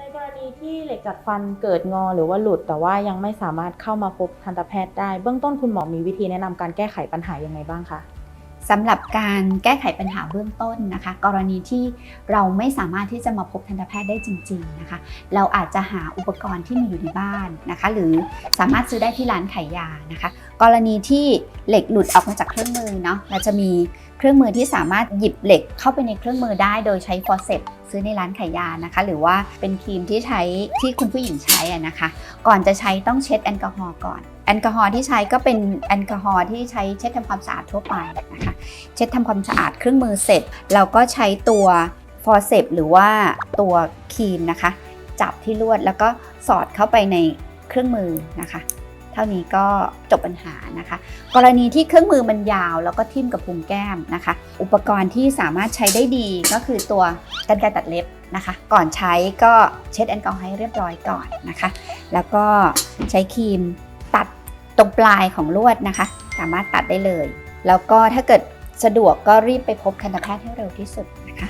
ในกรณีที่เหล็กจัดฟันเกิดงอหรือว่าหลุด แต่ว่ายังไม่สามารถเข้ามาพบทันตแพทย์ได้ เบื้องต้นคุณหมอมีวิธีแนะนำการแก้ไขปัญหายังไงบ้างคะสำหรับการแก้ไขปัญหาเบื้องต้นนะคะ กรณีที่เราไม่สามารถที่จะมาพบทันตแพทย์ได้จริง ๆนะคะ เราอาจจะหาอุปกรณ์ที่มีอยู่ในบ้านนะคะ หรือสามารถซื้อได้ที่ร้านขายยานะคะ กรณีที่เหล็กหลุดออกมาจากเครื่องมือเนาะเราจะมี เครื่องมือที่สามารถหยิบเหล็กเข้าไปในเครื่องมือได้โดยใช้ฟอร์เซปซื้อในร้านขายยานะคะ หรือว่าเป็นครีมที่ใช้ที่คุณผู้หญิงใช้นะคะ ก่อนจะใช้ต้องเช็ดแอลกอฮอล์ก่อนแอลกอฮอล์ที่ใช้ก็เป็นแอลกอฮอล์ที่ใช้เช็ดทำความสะอาดทั่วไปนะคะเช็ดทำความสะอาดเครื่องมือเสร็จ เราก็ใช้ตัวฟอร์เซปหรือว่าตัวครีมนะคะ จับที่ลวดแล้วก็สอดเข้าไปในเครื่องมือนะคะ เท่านี้ก็จบปัญหานะคะ กรณีที่เครื่องมือมันยาวแล้วก็ทิ่มกับพุงแก้มนะคะ อุปกรณ์ที่สามารถใช้ได้ดีก็คือตัวกรรไกรตัดเล็บนะคะ ก่อนใช้ก็เช็ดแอลกอฮอล์ให้เรียบร้อยก่อนนะคะ แล้วก็ใช้ครีมตัดตรงปลายของลวดนะคะ สามารถตัดได้เลย แล้วก็ถ้าเกิดสะดวกก็รีบไปพบทันตแพทย์ให้เร็วที่สุดนะคะ